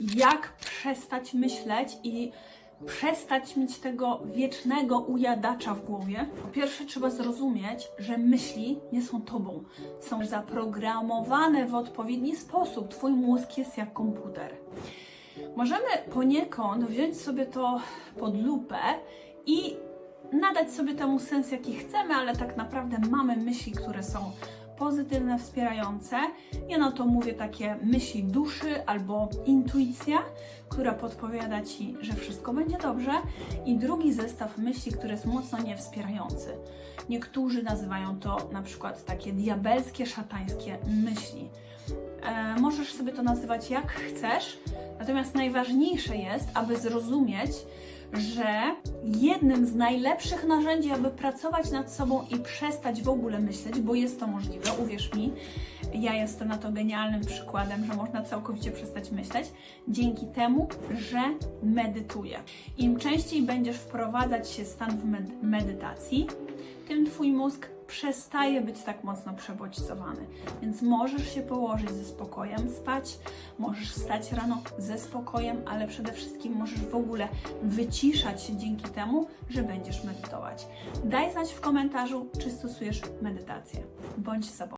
jak przestać myśleć i przestać mieć tego wiecznego ujadacza w głowie. Po pierwsze, trzeba zrozumieć, że myśli nie są tobą. Są zaprogramowane w odpowiedni sposób. Twój mózg jest jak komputer. Możemy poniekąd wziąć sobie to pod lupę i nadać sobie temu sens, jaki chcemy, ale tak naprawdę mamy myśli, które są pozytywne, wspierające. Ja na to mówię takie myśli duszy albo intuicja, która podpowiada ci, że wszystko będzie dobrze. I drugi zestaw myśli, który jest mocno niewspierający. Niektórzy nazywają to na przykład takie diabelskie, szatańskie myśli. E, możesz sobie to nazywać jak chcesz, natomiast najważniejsze jest, aby zrozumieć, że jednym z najlepszych narzędzi, aby pracować nad sobą i przestać w ogóle myśleć, bo jest to możliwe, uwierz mi, ja jestem na to genialnym przykładem, że można całkowicie przestać myśleć, dzięki temu, że medytuję. Im częściej będziesz wprowadzać się stan w med- medytacji, tym Twój mózg przestaje być tak mocno przebodźcowany. Więc możesz się położyć ze spokojem, spać, możesz wstać rano ze spokojem, ale przede wszystkim możesz w ogóle wyciszać się dzięki temu, że będziesz medytować. Daj znać w komentarzu, czy stosujesz medytację. Bądź sobą.